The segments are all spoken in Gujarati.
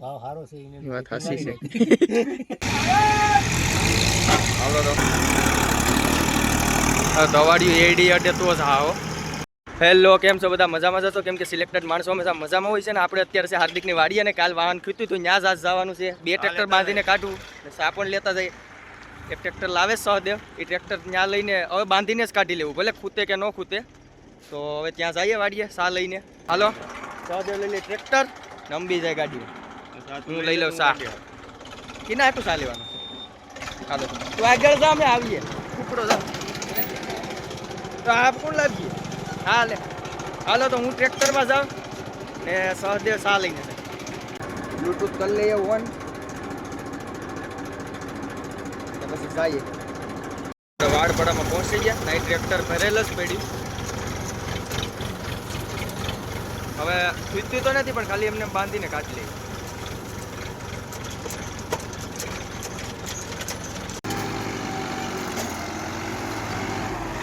ભાવ સારો છે એને વાત સાચી છે. આવડો તો. દવાડિયું એડી અડે તો જ હા હો હેલો કેમ છો બધા? મજામાં જશો કેમ કે સિલેક્ટેડ માણસો હંમેશા મજામાં હોય છે ને? આપણે અત્યારે છે હાર્દિકની વાડી અને કાલ વાહન ખીતું હતું ત્યાં જ આજ જવાનું છે. બે ટ્રેક્ટર બાંધીને કાઢવું ને સા પણ લેતા જઈએ. એક ટ્રેક્ટર લાવે છે સહદેવ. એ ટ્રેક્ટર ત્યાં લઈને હવે બાંધીને જ કાઢી લેવું ભલે ખૂતે કે ન ખૂતે. તો હવે ત્યાં જઈએ વાડીએ સા લઈને. હાલો. સહદેવ લઈ લે ટ્રેક્ટર ને અંબી જાય ગાડી હું લઈ લઉં સા કિના આટલું સા લેવાનું? હાલો. તું આગળ જા અમે આવીએ. કુકડો જા તો આ કોણ લાવીએ? હા લે. હાલો તો હું ટ્રેક્ટરમાં જાઉં ને સહદેવ સા લઈને જાય. બ્લૂટૂથ કરી લઈએ ઓન. પછી જઈએ. વાડપડામાં પહોંચી ગયા. નાઈ ટ્રેક્ટર ભરેલ જ પડ્યું. હવે ખુદતું તો નથી, પણ ખાલી એમને બાંધીને કાઢી લઈ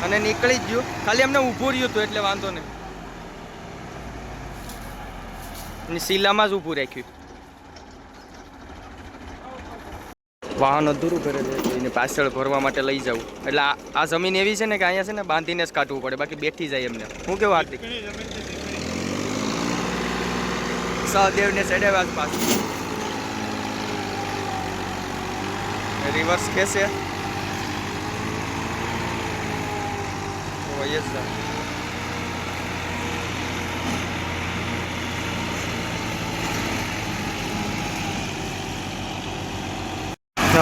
અને નીકળી જ ગયું. ખાલી એમને ઊભું રહ્યું હતું, એટલે વાંધો નહીં. અને શીલામાં જ ઊભું રાખ્યું. વાહન અધૂરું કરે છે, એને પાછળ ભરવા માટે લઈ જવું. એટલે આ જમીન એવી છે ને કે અહીંયા છે ને બાંધીને જ કાઢવું પડે, બાકી બેઠી જાય એમને. હું કેવું હાર્દિક? સહદેવને ચડાવ્યા જ પાછું. રિવર્સ ખેસે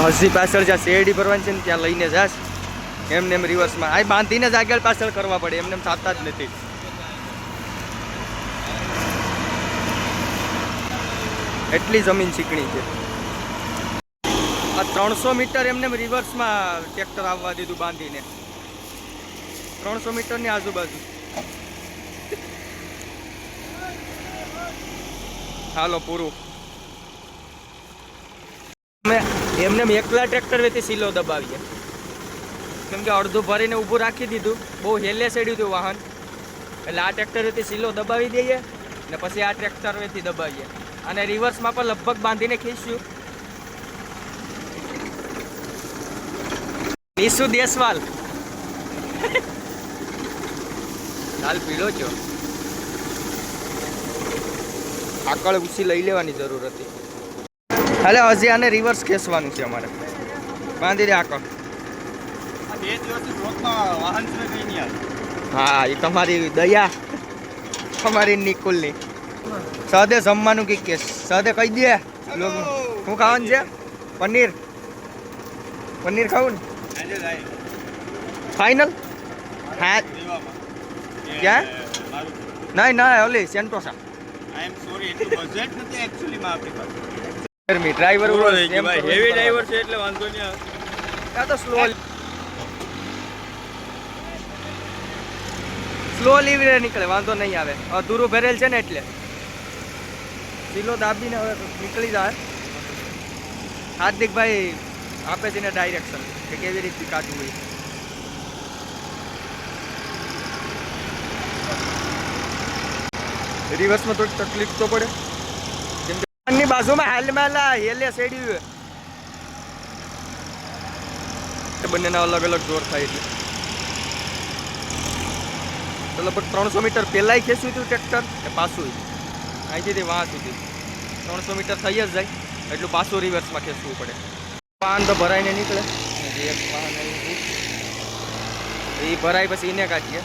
હજી પાછળ જ્યાં શેરડી ભરવાની છે ને ત્યાં લઈને જાશ. એમને એમ રિવર્સમાં આ બાંધીને જ આગળ પાછળ કરવા પડે. એમને એમ થતા જ નથી. એટલી જમીન ચીકણી છે. આ ત્રણસો મીટર એમને એમ રિવર્સમાં ટ્રેક્ટર આવવા દીધું બાંધીને. ત્રણસો મીટરની આજુબાજુ. હાલો, પૂરું. અમે એમને એકલા ટ્રેક્ટર વેથી સીલો દબાવીએ. કેમ કે અડધું ભરીને ઊભું રાખી દીધું. બહુ હેલે ચડ્યું હતું વાહન. એટલે આ ટ્રેક્ટર વેથી સીલો દબાવી દઈએ ને પછી આ ટ્રેક્ટર વેથી દબાવીએ. અને રિવર્સમાં પણ લગભગ બાંધીને ખીચ્યું નિશુ દેસવાલ. હાલ પીળો છો. આકળ ઉછી લઈ લેવાની જરૂર હતી. હાલે હજી આને રિવર્સ ખેંચવાનું છે અમારે. બાંધી દે આકળ. હા એ તમારી દયા. તમારી નિકુલની. સહદે જમવાનું કઈ કેસ સાદે કહી દે. લોકો શું ખાવાનું છે? પનીર. પનીર ખાવું ને? ફાઈનલ હા. ક્યાં? નહીં ના ઓલી સેન્ટોસા. ગરમી ડ્રાઈવર હેવી ડ્રાઈવર છે એટલે વાંધો નહીં આવે. આ તો સ્લો સ્લોલી નીકળે વાંધો નહીં આવે. અધૂરું ભરેલ છે ને એટલે. સિલો દાબીને હવે નીકળી જાય. હાર્દિકભાઈ આપે છે ડાયરેક્શન કે કેવી રીતે કાઢવું હોય રિવર્સમાં થોડીક તકલીફ તો પડે. કેમ કે ની બાજુમાં હાલમાં હેલે સેડ્યું બંનેના અલગ અલગ જોર થાય એટલે તો લગભગ ત્રણસો મીટર પહેલાંય ખેંચ્યું હતું ટ્રેક્ટર કે પાછું અહીંથી વાં સુધી ત્રણસો મીટર થઈ જ જાય. એટલું પાછું રિવર્સમાં ખેંચવું પડે. વાહન તો ભરાઈને નીકળે. એ ભરાય પછી એને કાઢીએ.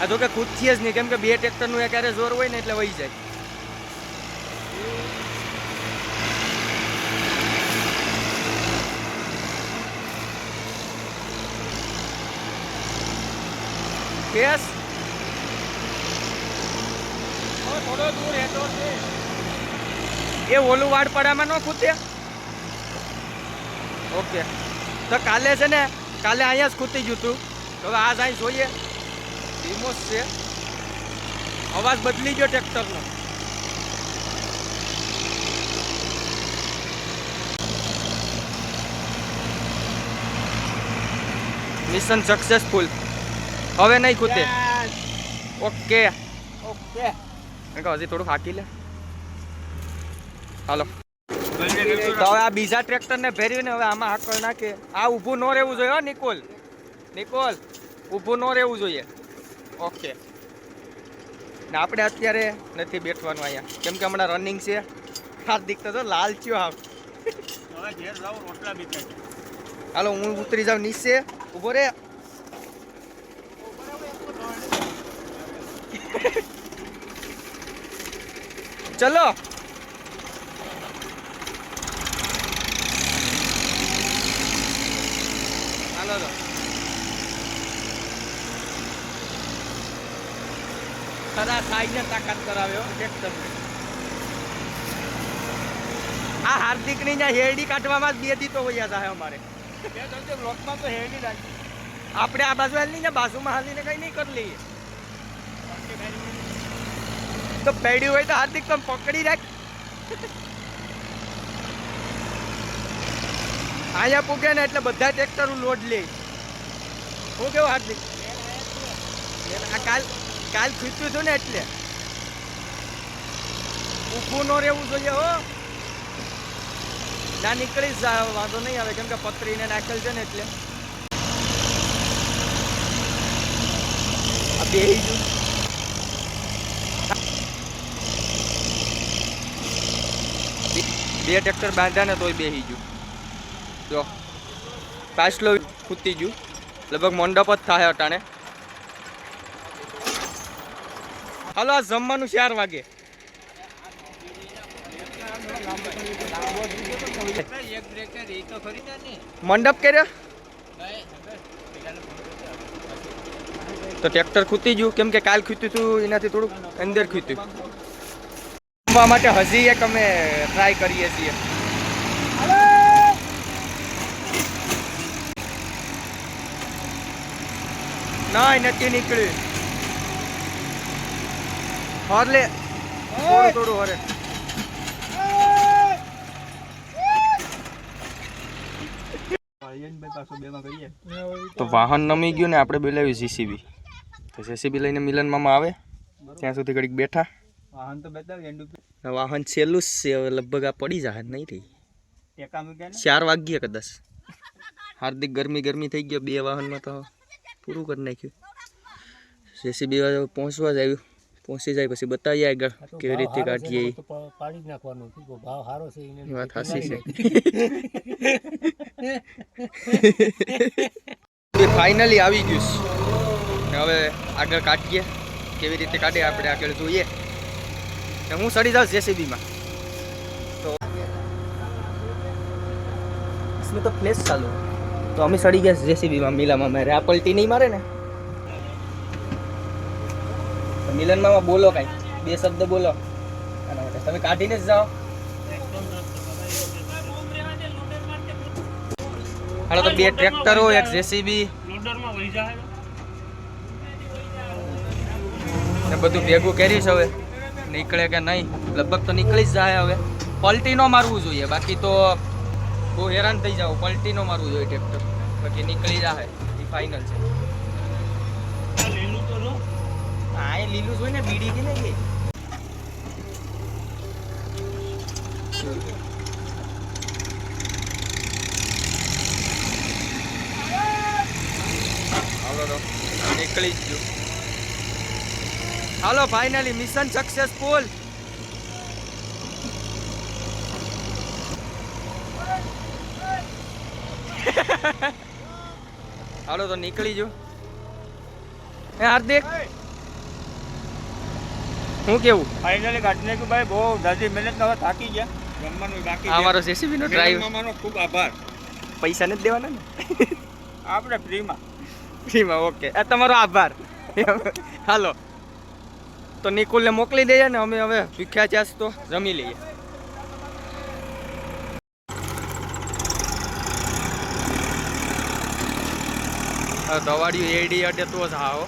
આ તો કે ખુદથી જ નહીં, કેમ કે બે ટ્રેક્ટરનું એ ક્યારે જોર હોય ને એટલે વહી જાય. થોડો દૂર હેઠો છે. એ ઓલું વાડપડામાં ન ખૂતે ઓકે. તો કાલે છે ને કાલે અહીંયા જ ખૂતી ગયું હતું તો હવે આ અહીં જોઈએ. રિમોટ છે. અવાજ બદલી ગયો ટ્રેક્ટરનો. મિશન સક્સેસફુલ હવે નહીં ખૂતે ઓકે. ઓકે. હજી થોડું હાકી લે. હાલો. તો હવે આ બીજા ટ્રેક્ટરને ફેરવીને હવે આમાં હાકળ નાખે આ ઊભું ન રહેવું જોઈએ નિકોલ. નિકોલ, ઊભું ન રહેવું જોઈએ. ઓકે ને આપણે અત્યારે નથી બેઠવાનું અહીંયા. કેમ કે હમણાં રનિંગ છે. હાર્દિક તો લાલ થયો હવે. હાલો, હું ઉતરી જાઉં નીચે. ઊભો રે. ચલો. હાલો તો. ખરા ખાઈને તાકાત કરાવ્યો આ હાર્દિકની ત્યાં હેરડી કાઢવામાં જ બે દી તો વૈયા થાય અમારે. બ્લોકમાં તો હેરડી રાખી. આપણે આ બાજુ હાલી ને બાજુમાં હાલીને કઈ નહીં કરી લઈએ. તો પેડ્યું હોય તો હાર્દિક તમે પકડી રાખ. અહીંયા પૂગે ને એટલે બધા ટ્રેક્ટર લોડ લે. હું કેવું હાર્દિક? આ કાલ કાલ ખીચ્યું છું ને એટલે. ઊભું ન રહેવું જોઈએ હો. ના નીકળી જ વાંધો નહીં આવે, કેમ કે પતરીને નાખેલ છે ને એટલે. આ બે બે ટ્રેક્ટર બાંધ્યા ને તોય બેહી ગયું. જો. પાછલો ખૂતી ગયું. લગભગ મંડપ જ થાય અટાણે. હાલો, આ જમવાનું ચાર વાગે. મંડપ કર્યો? તો ટ્રેક્ટર ખૂતી ગયું. કેમ કે કાલ ખૂત્યું હતું એનાથી થોડુંક અંદર ખૂત્યું માટે હજી એક અમે ટ્રાય કરીએ છીએ. ના નથી નીકળ્યું હોર લે. થોડું થોડું હોરે. તો વાહન નમી ગયું ને આપણે બોલાવ્યું જીસીબી તો જેસીબી લઈને મિલન મામા આવે. ત્યાં સુધી ઘડીક બેઠા. વાહન તો બતાવી એન્ડ ઉપર ને વાહન છેલ્લું જ છે હવે લગભગ આ પડી જાય નહીં રહી ચાર વાગ્યે કદાચ હાર્દિક ગરમી ગરમી થઈ ગયો બે વાહનમાં તો પૂરું કરી નાખ્યું. જેસીબી વાળો પહોંચવા જ આવ્યું. પહોંચી જાય પછી બતાવીએ આગળ કેવી રીતે કાઢીએ. પાડી નાખવાનો ભાવ સારો છે એને વાત હાસી છે. ફાઇનલી આવી ગયું છે. હવે આગળ કાઢીએ. કેવી રીતે કાઢીએ આપણે આગળ જોઈએ. હું સડી જાઉં જેસીબીમાં. તો પ્લેસ ચાલુ. તો અમે સડી ગયા જેસીબીમાં, મિલામાં. મારે આ પલટી નહીં મારે ને. મિલન મામા બોલો કાંઈ. બે શબ્દ બોલો. આના તમે કાઢીને જ જાઓ. હાલો, તો બે ટ્રેક્ટરો એક જેસીબી. ને બધું ભેગું કરીશ હવે. નીકળે કે નહીં? લગભગ તો નીકળી જ જાય હવે. પલટી ન મારવું જોઈએ. બાકી તો બહુ હેરાન થઈ જાવ પલટી ન મારવું જોઈએ ટ્રેક્ટર બાકી નીકળી જાય એ ફાઇનલ છે. હા, એ લીલું જોઈ ને બીડી કે ને નીકળી જ ગયું. હાલો ફાઇનલી મિશન સક્સેસફુલ હાલો તો નીકળી જો. એ હાર્દિક હું કેવું? ફાઇનલી કાઢી નાખ્યું ભાઈ બહુ દાદી મહેનત હવે થાકી ગયા. જમવાનું બાકી અમારો મારો જેસીબી નો ડ્રાઈવ મામાનો ખૂબ આભાર. પૈસા નથી દેવાના ને? આપણે ફ્રીમાં. ફ્રીમાં ઓકે. આ તમારો આભાર. હાલો. તો નિકુલને મોકલી દઈએ ને અમે હવે ભીખ્યા ચાસ તો જમી લઈએ. દવાડિયું એડી અડે તો જ આવો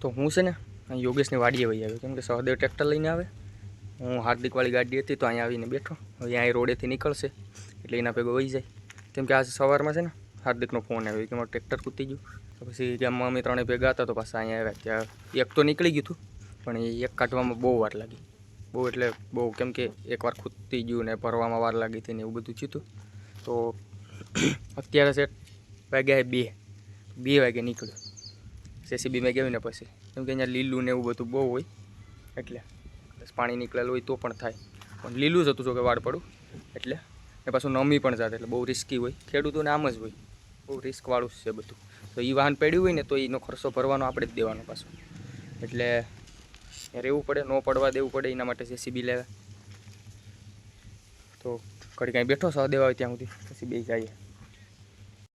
તો હું છે ને યોગેશની વાડીએ વહી આવ્યો. કેમ કે સહદેવ ટ્રેક્ટર લઈને આવે. હું હાર્દિકવાળી ગાડી હતી, તો અહીંયા આવીને બેઠો. હવે અહીં રોડેથી નીકળશે, એટલે એના ભેગો વહી જાય. કેમ કે આજે સવારમાં છે ને, હાર્દિકનો ફોન આવ્યો કે મારું ટ્રેક્ટર કૂદી ગયું. પછી કે અમે ત્રણે ભેગા હતા તો પાછા અહીંયા આવ્યા. ત્યાં એક તો નીકળી ગયું હતું પણ એ એક કાઢવામાં બહુ વાર લાગી. બહુ એટલે બહુ કેમ કે એકવાર ખૂદતી ગયું ને ભરવામાં વાર લાગી હતી ને એવું બધું થયું તો. અત્યારે છે વાગ્યા બે. બે વાગે નીકળ્યું. જેસીબીમાં ગયું ને પછી. કેમ કે અહીંયા લીલું ને એવું બધું બહુ હોય, એટલે પાણી નીકળેલું હોય તો પણ થાય. પણ લીલું જ હતું જો કે વાડ પડું, એટલે ને પાછું નમી પણ જાતે, એટલે બહુ રિસ્કી હોય. ખેડૂતોને આમ જ હોય. બહુ રિસ્કવાળું જ છે બધું. તો એ વાહન પડ્યું હોય ને તો એનો ખર્ચો ભરવાનો આપણે જ દેવાનો પાછો. એટલે રહેવું પડે, ન પડવા દેવું પડે એના માટે જેસીબી લેવા. તો ઘડી કાંઈ બેઠો સહ દેવા હોય ત્યાં સુધી. પછી બે જઈએ.